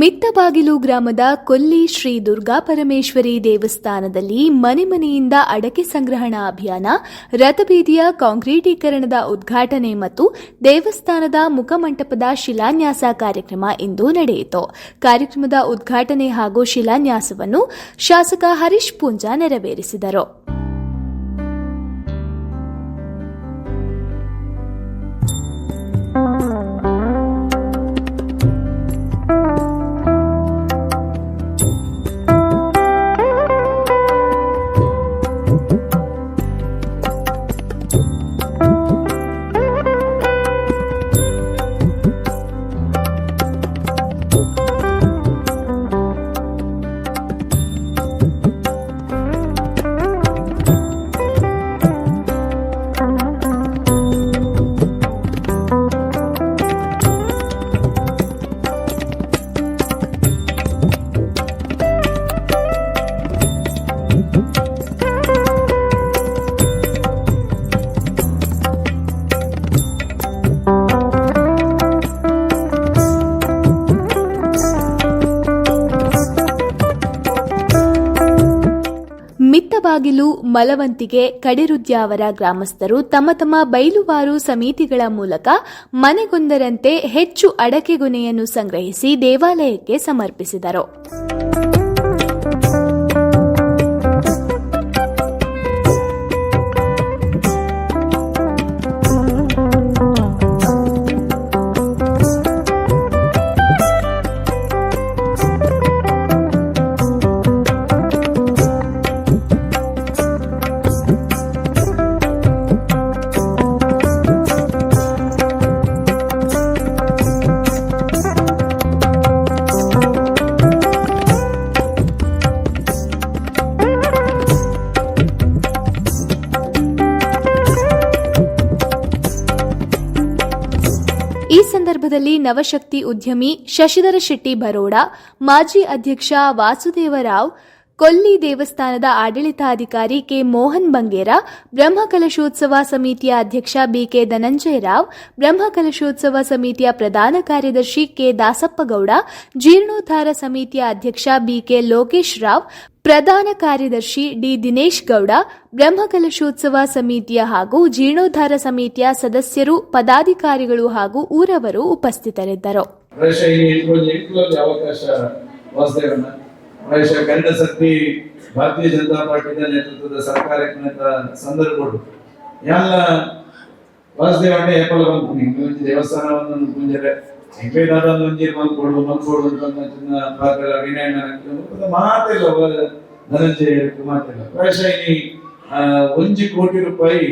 ಮಿತ್ತಬಾಗಿಲು ಗ್ರಾಮದ ಕೊಲ್ಲಿ ಶ್ರೀ ದುರ್ಗಾ ಪರಮೇಶ್ವರಿ ದೇವಸ್ಥಾನದಲ್ಲಿ ಮನೆ ಮನೆಯಿಂದ ಅಡಕೆ ಸಂಗ್ರಹಣಾ ಅಭಿಯಾನ, ರಥಬೀದಿಯ ಕಾಂಕ್ರೀಟೀಕರಣದ ಉದ್ಘಾಟನೆ ಮತ್ತು ದೇವಸ್ಥಾನದ ಮುಖಮಂಟಪದ ಶಿಲಾನ್ಯಾಸ ಕಾರ್ಯಕ್ರಮ ಇಂದು ನಡೆಯಿತು. ಕಾರ್ಯಕ್ರಮದ ಉದ್ಘಾಟನೆ ಹಾಗೂ ಶಿಲಾನ್ಯಾಸವನ್ನು ಶಾಸಕ ಹರೀಶ್ ಪೂಂಜಾ ನೆರವೇರಿಸಿದರು. ಮಿತ್ತಬಾಗಿಲು ಮಲವಂತಿಗೆ ಕಡಿರುದ್ಯಾವರ ಗ್ರಾಮಸ್ಥರು ತಮ್ಮ ತಮ್ಮ ಬೈಲುವಾರು ಸಮಿತಿಗಳ ಮೂಲಕ ಮನೆಗೊಂದರಂತೆ ಹೆಚ್ಚು ಅಡಕೆಗೊನೆಯನ್ನು ಸಂಗ್ರಹಿಸಿ ದೇವಾಲಯಕ್ಕೆ ಸಮರ್ಪಿಸಿದರು. ಈ ಸಂದರ್ಭದಲ್ಲಿ ನವಶಕ್ತಿ ಉದ್ಯಮಿ ಶಶಿಧರ ಶೆಟ್ಟಿ ಬರೋಡ ಮಾಜಿ ಅಧ್ಯಕ್ಷ ವಾಸುದೇವರಾವ್ ಕೊಲ್ಲಿ ದೇವಸ್ಥಾನದ ಆಡಳಿತಾಧಿಕಾರಿ ಕೆ ಮೋಹನ್ ಬಂಗೇರ, ಬ್ರಹ್ಮಕಲಶೋತ್ಸವ ಸಮಿತಿಯ ಅಧ್ಯಕ್ಷ ಬಿಕೆ ಧನಂಜಯ ರಾವ್, ಬ್ರಹ್ಮಕಲಶೋತ್ಸವ ಸಮಿತಿಯ ಪ್ರಧಾನ ಕಾರ್ಯದರ್ಶಿ ಕೆ ದಾಸಪ್ಪಗೌಡ, ಜೀರ್ಣೋದ್ಧಾರ ಸಮಿತಿಯ ಅಧ್ಯಕ್ಷ ಬಿಕೆ ಲೋಕೇಶ್ ರಾವ್, ಪ್ರಧಾನ ಕಾರ್ಯದರ್ಶಿ ಡಿ ದಿನೇಶ್ ಗೌಡ, ಬ್ರಹ್ಮಕಲಶೋತ್ಸವ ಸಮಿತಿಯ ಹಾಗೂ ಜೀರ್ಣೋದ್ಧಾರ ಸಮಿತಿಯ ಸದಸ್ಯರು, ಪದಾಧಿಕಾರಿಗಳು ಹಾಗೂ ಊರವರು ಉಪಸ್ಥಿತರಿದ್ದರು. ಪ್ರಾಯಶಃ ಪ್ರಾಯಶಃ ಕಳೆದ ಸರ್ತಿ ಭಾರತೀಯ ಜನತಾ ಪಾರ್ಟಿಯ ನೇತೃತ್ವದ ಸರ್ಕಾರಕ್ಕೆ ಸಂದರ್ಭ ಸಂದರ್ಭಗಳು ಎಲ್ಲ ವಾಸುದೇವ ಏಪಲ ಬಂತು. ನಿಮ್ಗೆ ದೇವಸ್ಥಾನವನ್ನು ಕುಂಜರೆ ಹೆಂಗೈದಾದ ಕೊಡು ಬಂದು ಕೊಡು ಅಂತ ಪಾತ್ರ ವಿನಯಣ್ಣ ಮಾತಿಲ್ಲ ಧನಂಜಯ ಮಾತಿಲ್ಲ. ಪ್ರಾಯಶಃ ಇಲ್ಲಿ ಒಂಜಿ ಕೋಟಿ ರೂಪಾಯಿ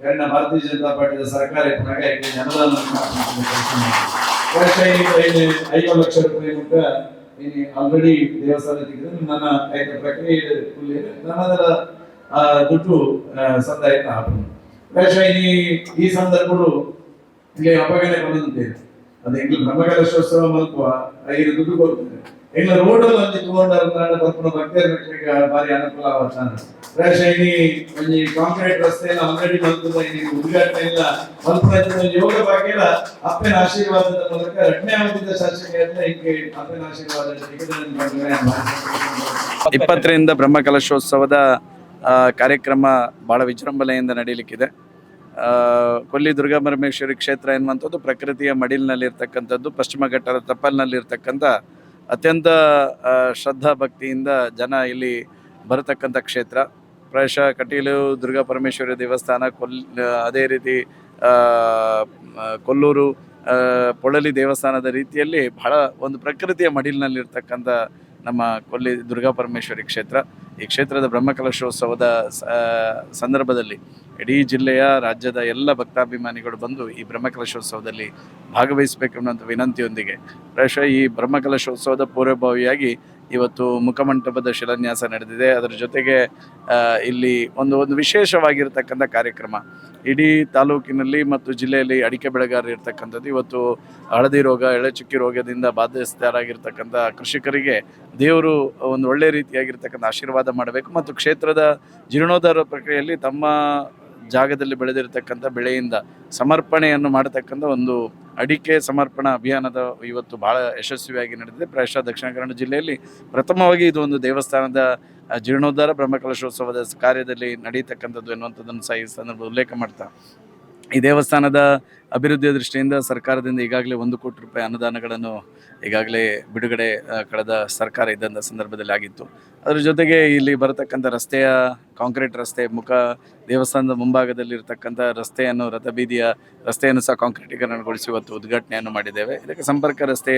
ಕನ್ನಡ ಭಾರತೀಯ ಜನತಾ ಪಾರ್ಟಿದ ಸರ್ಕಾರ ಅನುದಾನ ವರ್ಷ ಐದು ಲಕ್ಷ ರೂಪಾಯಿ ಮುಟ್ಟ ಆಲ್ರೆಡಿ ದೇವಸ್ಥಾನ ನನ್ನ ನನ್ನದರ ದುಡ್ಡು ಸಂದಾಯ ವರ್ಷ ಈ ಈ ಸಂದರ್ಭಗಳು ಇಲ್ಲಿ ಅಪಗಣೆ ಬಂದಂತೆ ಅದು ಎಂಗ್ಲು ಬ್ರಹ್ಮಕಲಶೋತ್ಸವ ಮಲ್ಪುವ ಐದು ದುಡ್ಡು ಕೊಡ್ತಾರೆ. ರೋಡಲ್ಲಿ ಒಂದು ತಗೊಂಡಾರ ಬರ್ಪುನ ಭಕ್ತರ ಮಕ್ಕಳಿಗೆ ಭಾರಿ ಅನುಕೂಲ ಆವತ್ತಾನ ವರ್ಷ ಈ ಒಂಜಿ ಕಾಂಕ್ರೀಟ್ ರಸ್ತೆಯನ್ನು ಆಲ್ರೆಡಿ ಮಲ್ಪುದ ಈ ಉದ್ಘಾಟನೆ ಮಲ್ಪುನ ಒಂದು ಯೋಗ ಭಾಗ್ಯಲ ಅಪ್ಪನ ಆಶೀರ್ವಾದದ ಮೂಲಕ ಎರಡನೇ ಅವಧಿಯ ಶಾಸಕ ಹಿಂಗೆ ಅಪ್ಪನ ಆಶೀರ್ವಾದ ಇಪ್ಪತ್ತರಿಂದ ಬ್ರಹ್ಮ ಕಲಶೋತ್ಸವದ ಕಾರ್ಯಕ್ರಮ ಭಾಳ ವಿಜೃಂಭಣೆಯಿಂದ ನಡೀಲಿಕ್ಕಿದೆ. ಕೊಲ್ಲಿ ದುರ್ಗಾಪರಮೇಶ್ವರಿ ಕ್ಷೇತ್ರ ಎನ್ನುವಂಥದ್ದು ಪ್ರಕೃತಿಯ ಮಡಿಲಿನಲ್ಲಿರ್ತಕ್ಕಂಥದ್ದು, ಪಶ್ಚಿಮ ಘಟ್ಟದ ತಪ್ಪಲಿನಲ್ಲಿರ್ತಕ್ಕಂಥ ಅತ್ಯಂತ ಶ್ರದ್ಧಾ ಭಕ್ತಿಯಿಂದ ಜನ ಇಲ್ಲಿ ಬರತಕ್ಕಂಥ ಕ್ಷೇತ್ರ. ಪ್ರಾಯಶಃ ಕಟೀಲು, ದುರ್ಗಾ ಪರಮೇಶ್ವರಿ ದೇವಸ್ಥಾನ, ಕೊಲ್, ಅದೇ ರೀತಿ ಕೊಲ್ಲೂರು ಪೊಳಲಿ ದೇವಸ್ಥಾನದ ರೀತಿಯಲ್ಲಿ ಬಹಳ ಒಂದು ಪ್ರಕೃತಿಯ ಮಡಿಲಿನಲ್ಲಿರ್ತಕ್ಕಂಥ ನಮ್ಮ ಕೊಲ್ಲಿ ದುರ್ಗಾಪರಮೇಶ್ವರಿ ಕ್ಷೇತ್ರ. ಈ ಕ್ಷೇತ್ರದ ಬ್ರಹ್ಮಕಲಶೋತ್ಸವದ ಸಂದರ್ಭದಲ್ಲಿ ಇಡೀ ಜಿಲ್ಲೆಯ ರಾಜ್ಯದ ಎಲ್ಲ ಭಕ್ತಾಭಿಮಾನಿಗಳು ಬಂದು ಈ ಬ್ರಹ್ಮಕಲಶೋತ್ಸವದಲ್ಲಿ ಭಾಗವಹಿಸಬೇಕು ಅನ್ನುವಂಥ ವಿನಂತಿಯೊಂದಿಗೆ. ಪ್ರಾಯಶಃ ಈ ಬ್ರಹ್ಮಕಲಶೋತ್ಸವದ ಪೂರ್ವಭಾವಿಯಾಗಿ ಇವತ್ತು ಮುಖಮಂಟಪದ ಶಿಲಾನ್ಯಾಸ ನಡೆದಿದೆ. ಅದರ ಜೊತೆಗೆ ಇಲ್ಲಿ ಒಂದು ಒಂದು ವಿಶೇಷವಾಗಿರ್ತಕ್ಕಂಥ ಕಾರ್ಯಕ್ರಮ. ಇಡೀ ತಾಲೂಕಿನಲ್ಲಿ ಮತ್ತು ಜಿಲ್ಲೆಯಲ್ಲಿ ಅಡಿಕೆ ಬೆಳೆಗಾರರು ಇರ್ತಕ್ಕಂಥದ್ದು. ಇವತ್ತು ಹಳದಿ ರೋಗ ಎಳೆಚುಕ್ಕಿ ರೋಗದಿಂದ ಬಾಧಿಸಿದರಾಗಿರ್ತಕ್ಕಂಥ ಕೃಷಿಕರಿಗೆ ದೇವರು ಒಂದು ಒಳ್ಳೆ ರೀತಿಯಾಗಿರ್ತಕ್ಕಂಥ ಆಶೀರ್ವಾದ ಮಾಡಬೇಕು. ಮತ್ತು ಕ್ಷೇತ್ರದ ಜೀರ್ಣೋದ್ಧಾರ ಪ್ರಕ್ರಿಯೆಯಲ್ಲಿ ತಮ್ಮ ಜಾಗದಲ್ಲಿ ಬೆಳೆದಿರತಕ್ಕಂಥ ಬೆಳೆಯಿಂದ ಸಮರ್ಪಣೆಯನ್ನು ಮಾಡತಕ್ಕಂಥ ಒಂದು ಅಡಿಕೆ ಸಮರ್ಪಣಾ ಅಭಿಯಾನದ ಇವತ್ತು ಬಹಳ ಯಶಸ್ವಿಯಾಗಿ ನಡೆದಿದೆ. ಪ್ರಾಯಶಃ ದಕ್ಷಿಣ ಕನ್ನಡ ಜಿಲ್ಲೆಯಲ್ಲಿ ಪ್ರಥಮವಾಗಿ ಇದು ಒಂದು ದೇವಸ್ಥಾನದ ಜೀರ್ಣೋದ್ಧಾರ, ಬ್ರಹ್ಮಕಲಶೋತ್ಸವದ ಕಾರ್ಯದಲ್ಲಿ ನಡೀತಕ್ಕಂಥದ್ದು ಎನ್ನುವಂಥದ್ದನ್ನು ಸಹ ಈ ಸಂದರ್ಭ ಉಲ್ಲೇಖ ಮಾಡ್ತಾ ಈ ದೇವಸ್ಥಾನದ ಅಭಿವೃದ್ಧಿಯ ದೃಷ್ಟಿಯಿಂದ ಸರ್ಕಾರದಿಂದ ಈಗಾಗಲೇ ಒಂದು ಕೋಟಿ ರೂಪಾಯಿ ಅನುದಾನಗಳನ್ನು ಈಗಾಗಲೇ ಬಿಡುಗಡೆ ಕಳೆದ ಸರ್ಕಾರ ಇದ್ದಂಥ ಸಂದರ್ಭದಲ್ಲಿ ಆಗಿತ್ತು. ಅದರ ಜೊತೆಗೆ ಇಲ್ಲಿ ಬರತಕ್ಕಂಥ ರಸ್ತೆಯ, ಕಾಂಕ್ರೀಟ್ ರಸ್ತೆ, ಮುಖ ದೇವಸ್ಥಾನದ ಮುಂಭಾಗದಲ್ಲಿ ರಸ್ತೆಯನ್ನು ರಸ್ತೆಯನ್ನು ರಥಬೀದಿಯ ರಸ್ತೆಯನ್ನು ಸಹ ಕಾಂಕ್ರೀಟೀಕರಣಗೊಳಿಸಿ ಇವತ್ತು ಉದ್ಘಾಟನೆಯನ್ನು ಮಾಡಿದ್ದೇವೆ. ಇದಕ್ಕೆ ಸಂಪರ್ಕ ರಸ್ತೆ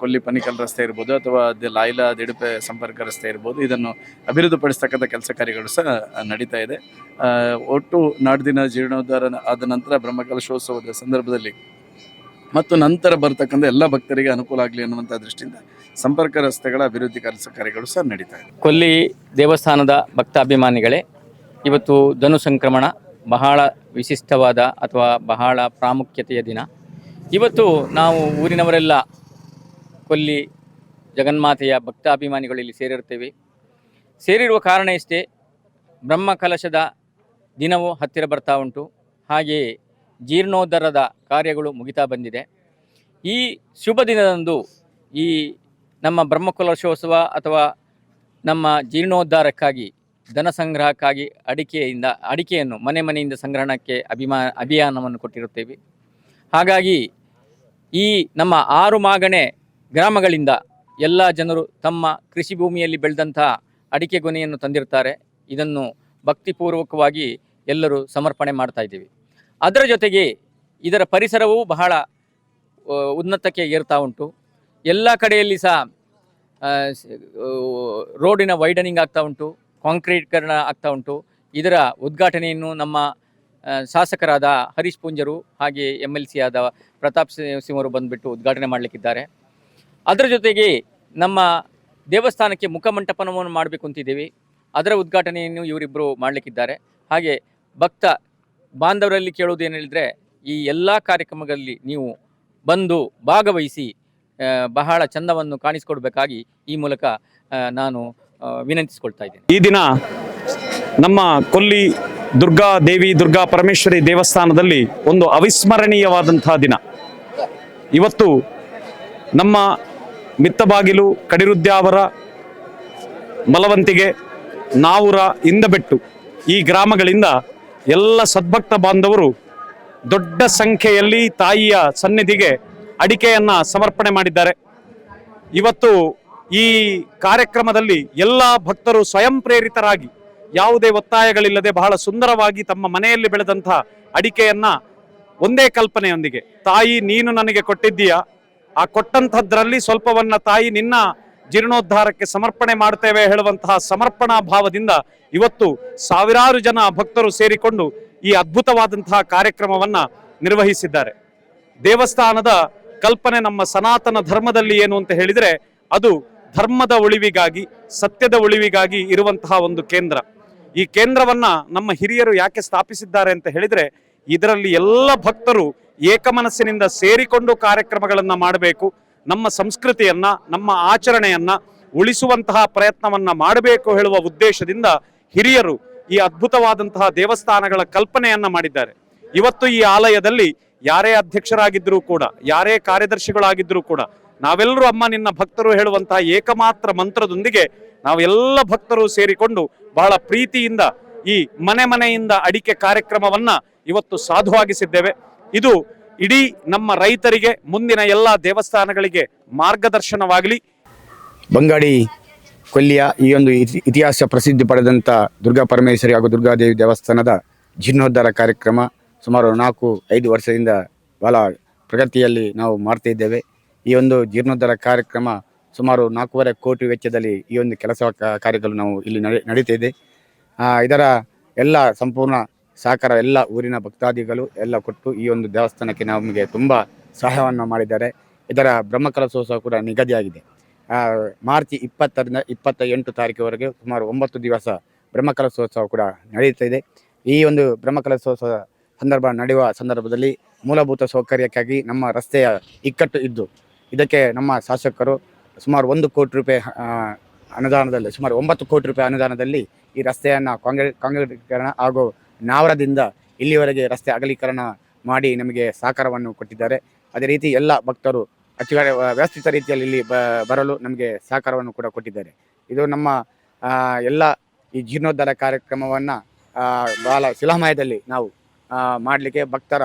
ಕೊಲ್ಲಿ ಪನಿಕಲ್ ರಸ್ತೆ ಇರ್ಬೋದು ಅಥವಾ ಲಾಯ್ಲಾ ದಿಡುಪೆ ಸಂಪರ್ಕ ರಸ್ತೆ ಇರ್ಬೋದು. ಇದನ್ನು ಅಭಿವೃದ್ಧಿಪಡಿಸ್ತಕ್ಕಂಥ ಕೆಲಸ ಕಾರ್ಯಗಳು ಸಹ ನಡೀತಾ ಇದೆ. ಒಟ್ಟು ನಾಡ್ದಿನ ಜೀರ್ಣೋದ್ಧಾರ ಆದ ನಂತರ ಬ್ರಹ್ಮಕಲಶೋತ್ಸವದ ಸಂದರ್ಭದಲ್ಲಿ ಮತ್ತು ನಂತರ ಬರ್ತಕ್ಕಂಥ ಎಲ್ಲ ಭಕ್ತರಿಗೆ ಅನುಕೂಲ ಆಗಲಿ ಅನ್ನುವಂಥ ದೃಷ್ಟಿಯಿಂದ ಸಂಪರ್ಕ ರಸ್ತೆಗಳ ಅಭಿವೃದ್ಧಿ ಕೆಲಸ ಕಾರ್ಯಗಳು ಸಹ ನಡೀತಾ ಇದೆ. ಕೊಲ್ಲಿ ದೇವಸ್ಥಾನದ ಭಕ್ತಾಭಿಮಾನಿಗಳೇ, ಇವತ್ತು ಧನು ಸಂಕ್ರಮಣ ಬಹಳ ವಿಶಿಷ್ಟವಾದ ಅಥವಾ ಬಹಳ ಪ್ರಾಮುಖ್ಯತೆಯ ದಿನ. ಇವತ್ತು ನಾವು ಊರಿನವರೆಲ್ಲ ಕೊಲ್ಲಿ ಜಗನ್ಮಾತೆಯ ಭಕ್ತಾಭಿಮಾನಿಗಳು ಇಲ್ಲಿ ಸೇರಿರುತ್ತೇವೆ. ಸೇರಿರುವ ಕಾರಣ ಇಷ್ಟೇ ಬ್ರಹ್ಮ ಕಲಶದ ದಿನವು ಹತ್ತಿರ ಬರ್ತಾ ಉಂಟು. ಹಾಗೆಯೇ ಜೀರ್ಣೋದ್ಧಾರದ ಕಾರ್ಯಗಳು ಮುಗಿತಾ ಬಂದಿದೆ. ಈ ಶುಭ ದಿನದಂದು ಈ ನಮ್ಮ ಬ್ರಹ್ಮಕಲಶೋತ್ಸವ ಅಥವಾ ನಮ್ಮ ಜೀರ್ಣೋದ್ಧಾರಕ್ಕಾಗಿ, ಧನ ಸಂಗ್ರಹಕ್ಕಾಗಿ ಅಡಿಕೆಯಿಂದ, ಅಡಿಕೆಯನ್ನು ಮನೆ ಮನೆಯಿಂದ ಸಂಗ್ರಹಣಕ್ಕೆ ಅಭಿಮಾ, ಅಭಿಯಾನವನ್ನು ಕೊಟ್ಟಿರುತ್ತೇವೆ. ಹಾಗಾಗಿ ಈ ನಮ್ಮ ಆರು ಮಾಗಣೆ ಗ್ರಾಮಗಳಿಂದ ಎಲ್ಲ ಜನರು ತಮ್ಮ ಕೃಷಿ ಭೂಮಿಯಲ್ಲಿ ಬೆಳೆದಂಥ ಅಡಿಕೆ ಗೊನೆಯನ್ನು ತಂದಿರ್ತಾರೆ ಇದನ್ನು ಭಕ್ತಿಪೂರ್ವಕವಾಗಿ ಎಲ್ಲರೂ ಸಮರ್ಪಣೆ ಮಾಡ್ತಾ ಇದ್ದೀವಿ. ಅದರ ಜೊತೆಗೆ ಇದರ ಪರಿಸರವೂ ಬಹಳ ಉನ್ನತಕ್ಕೆ ಏರ್ತಾ ಉಂಟು. ಎಲ್ಲ ಕಡೆಯಲ್ಲಿ ಸಹ ರೋಡಿನ ವೈಡನಿಂಗ್ ಆಗ್ತಾ ಉಂಟು ಕಾಂಕ್ರೀಟ್ಕರಣ ಆಗ್ತಾ ಉಂಟು. ಇದರ ಉದ್ಘಾಟನೆಯನ್ನು ನಮ್ಮ ಶಾಸಕರಾದ ಹರೀಶ್ ಪೂಂಜರು ಹಾಗೆ ಎಂ ಎಲ್ ಸಿ ಆದ ಪ್ರತಾಪ್ ಸಿಂಹರು ಬಂದುಬಿಟ್ಟು ಉದ್ಘಾಟನೆ ಮಾಡಲಿಕ್ಕಿದ್ದಾರೆ. ಅದರ ಜೊತೆಗೆ ನಮ್ಮ ದೇವಸ್ಥಾನಕ್ಕೆ ಮುಖಮಂಟಪನವನ್ನು ಮಾಡಬೇಕು ಅಂತಿದ್ದೀವಿ. ಅದರ ಉದ್ಘಾಟನೆಯನ್ನು ಇವರಿಬ್ಬರು ಮಾಡಲಿಕ್ಕಿದ್ದಾರೆ. ಹಾಗೆ ಭಕ್ತ ಬಾಂಧವರಲ್ಲಿ ಏನು ಹೇಳಿದರೆ ಈ ಎಲ್ಲ ಕಾರ್ಯಕ್ರಮಗಳಲ್ಲಿ ನೀವು ಬಂದು ಭಾಗವಹಿಸಿ ಬಹಳ ಚಂದವನ್ನು ಕಾಣಿಸಿಕೊಡ್ಬೇಕಾಗಿ ಈ ಮೂಲಕ ನಾನು ವಿನಂತಿಸಿಕೊಳ್ತಾ ಇದ್ದೇನೆ. ಈ ದಿನ ನಮ್ಮ ಕೊಲ್ಲಿ ದುರ್ಗಾ ದೇವಿ ದುರ್ಗಾ ಪರಮೇಶ್ವರಿ ದೇವಸ್ಥಾನದಲ್ಲಿ ಒಂದು ಅವಿಸ್ಮರಣೀಯವಾದಂತಹ ದಿನ. ಇವತ್ತು ನಮ್ಮ ಮಿತ್ತಬಾಗಿಲು ಕಡಿರುದ್ಯಾವರ ಮಲವಂತಿಗೆ ನಾವುರ ಇಂದಬೆಟ್ಟು ಈ ಗ್ರಾಮಗಳಿಂದ ಎಲ್ಲ ಸದ್ಭಕ್ತ ಬಾಂಧವರು ದೊಡ್ಡ ಸಂಖ್ಯೆಯಲ್ಲಿ ತಾಯಿಯ ಸನ್ನಿಧಿಗೆ ಅಡಿಕೆಯನ್ನ ಸಮರ್ಪಣೆ ಮಾಡಿದ್ದಾರೆ. ಇವತ್ತು ಈ ಕಾರ್ಯಕ್ರಮದಲ್ಲಿ ಎಲ್ಲ ಭಕ್ತರು ಸ್ವಯಂ ಪ್ರೇರಿತರಾಗಿ ಯಾವುದೇ ಒತ್ತಾಯಗಳಿಲ್ಲದೆ ಬಹಳ ಸುಂದರವಾಗಿ ತಮ್ಮ ಮನೆಯಲ್ಲಿ ಬೆಳೆದಂತಹ ಅಡಿಕೆಯನ್ನ ಒಂದೇ ಕಲ್ಪನೆಯೊಂದಿಗೆ, ತಾಯಿ ನೀನು ನನಗೆ ಕೊಟ್ಟಿದ್ದೀಯಾ? ಆ ಕೊಟ್ಟಂಥದ್ರಲ್ಲಿ ಸ್ವಲ್ಪವನ್ನ ತಾಯಿ ನಿನ್ನ ಜೀರ್ಣೋದ್ಧಾರಕ್ಕೆ ಸಮರ್ಪಣೆ ಮಾಡ್ತೇವೆ ಹೇಳುವಂತಹ ಸಮರ್ಪಣಾ ಭಾವದಿಂದ ಇವತ್ತು ಸಾವಿರಾರು ಜನ ಭಕ್ತರು ಸೇರಿಕೊಂಡು ಈ ಅದ್ಭುತವಾದಂತಹ ಕಾರ್ಯಕ್ರಮವನ್ನ ನಿರ್ವಹಿಸಿದ್ದಾರೆ. ದೇವಸ್ಥಾನದ ಕಲ್ಪನೆ ನಮ್ಮ ಸನಾತನ ಧರ್ಮದಲ್ಲಿ ಏನು ಅಂತ ಹೇಳಿದ್ರೆ ಅದು ಧರ್ಮದ ಉಳಿವಿಗಾಗಿ, ಸತ್ಯದ ಉಳಿವಿಗಾಗಿ ಇರುವಂತಹ ಒಂದು ಕೇಂದ್ರ. ಈ ಕೇಂದ್ರವನ್ನ ನಮ್ಮ ಹಿರಿಯರು ಯಾಕೆ ಸ್ಥಾಪಿಸಿದ್ದಾರೆ ಅಂತ ಹೇಳಿದ್ರೆ ಇದರಲ್ಲಿ ಎಲ್ಲ ಭಕ್ತರು ಏಕಮನಸ್ಸಿನಿಂದ ಸೇರಿಕೊಂಡು ಕಾರ್ಯಕ್ರಮಗಳನ್ನು ಮಾಡಬೇಕು. ನಮ್ಮ ಸಂಸ್ಕೃತಿಯನ್ನ, ನಮ್ಮ ಆಚರಣೆಯನ್ನ ಉಳಿಸುವಂತಹ ಪ್ರಯತ್ನವನ್ನ ಮಾಡಬೇಕು ಹೇಳುವ ಉದ್ದೇಶದಿಂದ ಹಿರಿಯರು ಈ ಅದ್ಭುತವಾದಂತಹ ದೇವಸ್ಥಾನಗಳ ಕಲ್ಪನೆಯನ್ನ ಮಾಡಿದ್ದಾರೆ. ಇವತ್ತು ಈ ಆಲಯದಲ್ಲಿ ಯಾರೇ ಅಧ್ಯಕ್ಷರಾಗಿದ್ದರೂ ಕೂಡ, ಯಾರೇ ಕಾರ್ಯದರ್ಶಿಗಳಾಗಿದ್ದರೂ ಕೂಡ, ನಾವೆಲ್ಲರೂ ಅಮ್ಮ ನಿನ್ನ ಭಕ್ತರು ಹೇಳುವಂತಹ ಏಕಮಾತ್ರ ಮಂತ್ರದೊಂದಿಗೆ ನಾವೆಲ್ಲ ಭಕ್ತರು ಸೇರಿಕೊಂಡು ಬಹಳ ಪ್ರೀತಿಯಿಂದ ಈ ಮನೆ ಮನೆಯಿಂದ ಅಡಿಕೆ ಕಾರ್ಯಕ್ರಮವನ್ನ ಇವತ್ತು ಸಾಧುವಾಗಿಸಿದ್ದೇವೆ. ಇದು ಇಡೀ ನಮ್ಮ ರೈತರಿಗೆ ಮುಂದಿನ ಎಲ್ಲ ದೇವಸ್ಥಾನಗಳಿಗೆ ಮಾರ್ಗದರ್ಶನವಾಗಲಿ. ಬಂಗಾಡಿ ಕೊಲ್ಲಿಯ ಈ ಒಂದು ಇತಿ- ಇತಿಹಾಸ ಪ್ರಸಿದ್ಧಿ ಪಡೆದಂಥ ದುರ್ಗಾ ಪರಮೇಶ್ವರಿ ಹಾಗೂ ದುರ್ಗಾದೇವಿ ದೇವಸ್ಥಾನದ ಜೀರ್ಣೋದ್ಧಾರ ಕಾರ್ಯಕ್ರಮ ಸುಮಾರು ನಾಲ್ಕು, ಐದು ವರ್ಷದಿಂದ ಬಹಳ ಪ್ರಗತಿಯಲ್ಲಿ ನಾವು ಮಾಡ್ತಾ ಇದ್ದೇವೆ. ಈ ಒಂದು ಜೀರ್ಣೋದ್ಧಾರ ಕಾರ್ಯಕ್ರಮ ಸುಮಾರು ನಾಲ್ಕೂವರೆ ಕೋಟಿ ವೆಚ್ಚದಲ್ಲಿ ಈ ಒಂದು ಕೆಲಸ ಕಾರ್ಯಗಳು ನಾವು ಇಲ್ಲಿ ನಡೆ, ನಡೀತಾ ಇದೆ. ಇದರ ಎಲ್ಲ ಸಂಪೂರ್ಣ ಸಹಕಾರ ಎಲ್ಲ ಊರಿನ ಭಕ್ತಾದಿಗಳು ಎಲ್ಲ ಕೊಟ್ಟು ಈ ಒಂದು ದೇವಸ್ಥಾನಕ್ಕೆ ನಮಗೆ ತುಂಬ ಸಹಾಯವನ್ನು ಮಾಡಿದ್ದಾರೆ. ಇದರ ಬ್ರಹ್ಮಕಲಶೋತ್ಸವ ಕೂಡ ನಿಗದಿಯಾಗಿದೆ. ಮಾರ್ಚ್ ಇಪ್ಪತ್ತರಿಂದ ಇಪ್ಪತ್ತ ಎಂಟು ತಾರೀಕುವರೆಗೆ ಸುಮಾರು ಒಂಬತ್ತು ದಿವಸ ಬ್ರಹ್ಮಕಲಶೋತ್ಸವ ಕೂಡ ನಡೆಯುತ್ತಿದೆ ಈ ಒಂದು ಬ್ರಹ್ಮಕಲಶೋತ್ಸವ ಸಂದರ್ಭ ನಡೆಯುವ ಸಂದರ್ಭದಲ್ಲಿ ಮೂಲಭೂತ ಸೌಕರ್ಯಕ್ಕಾಗಿ ನಮ್ಮ ರಸ್ತೆಯ ಇಕ್ಕಟ್ಟು ಇದ್ದು, ಇದಕ್ಕೆ ನಮ್ಮ ಶಾಸಕರು ಸುಮಾರು ಒಂದು ಕೋಟಿ ರೂಪಾಯಿ ಅನುದಾನದಲ್ಲಿ, ಸುಮಾರು ಒಂಬತ್ತು ಕೋಟಿ ರೂಪಾಯಿ ಅನುದಾನದಲ್ಲಿ ಈ ರಸ್ತೆಯನ್ನು ಕಾಂಗ್ರೆ ಕಾಂಗ್ರೀಕರಣ ಹಾಗೂ ನಾವರದಿಂದ ಇಲ್ಲಿವರೆಗೆ ರಸ್ತೆ ಅಗಲೀಕರಣ ಮಾಡಿ ನಮಗೆ ಸಹಕಾರವನ್ನು ಕೊಟ್ಟಿದ್ದಾರೆ. ಅದೇ ರೀತಿ ಎಲ್ಲ ಭಕ್ತರು ಅಚ್ಚು ವ್ಯವಸ್ಥಿತ ರೀತಿಯಲ್ಲಿ ಇಲ್ಲಿ ಬರಲು ನಮಗೆ ಸಹಕಾರವನ್ನು ಕೂಡ ಕೊಟ್ಟಿದ್ದಾರೆ. ಇದು ನಮ್ಮ ಎಲ್ಲ ಈ ಜೀರ್ಣೋದ್ಧಾರ ಕಾರ್ಯಕ್ರಮವನ್ನು ಬಹಳ ಶಿಲಾಮಯದಲ್ಲಿ ನಾವು ಮಾಡಲಿಕ್ಕೆ ಭಕ್ತರ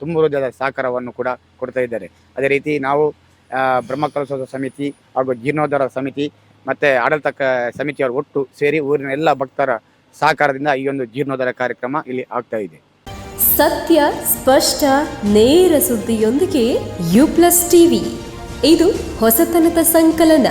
ತುಂಬ ಹೃದಯದ ಸಹಕಾರವನ್ನು ಕೂಡ ಕೊಡ್ತಾ ಇದ್ದಾರೆ. ಅದೇ ರೀತಿ ನಾವು ಆ, ಸಮಿತಿ ಹಾಗೂ ಜೀರ್ಣೋದ್ಧಾರ ಸಮಿತಿ ಮತ್ತು ಆಡಳಿತ ಸಮಿತಿಯವರು ಒಟ್ಟು ಸೇರಿ ಊರಿನ ಎಲ್ಲ ಭಕ್ತರ ಸಹಕಾರದಿಂದ ಈ ಒಂದು ಜೀರ್ಣೋದ್ಧಾರ ಕಾರ್ಯಕ್ರಮ ಇಲ್ಲಿ ಆಗ್ತಾ ಇದೆ. ಸತ್ಯ, ಸ್ಪಷ್ಟ, ನೇರ ಸುದ್ದಿಯೊಂದಿಗೆ ಯು ಪ್ಲಸ್ ಟಿವಿ. ಇದು ಹೊಸತನದ ಸಂಕಲನ.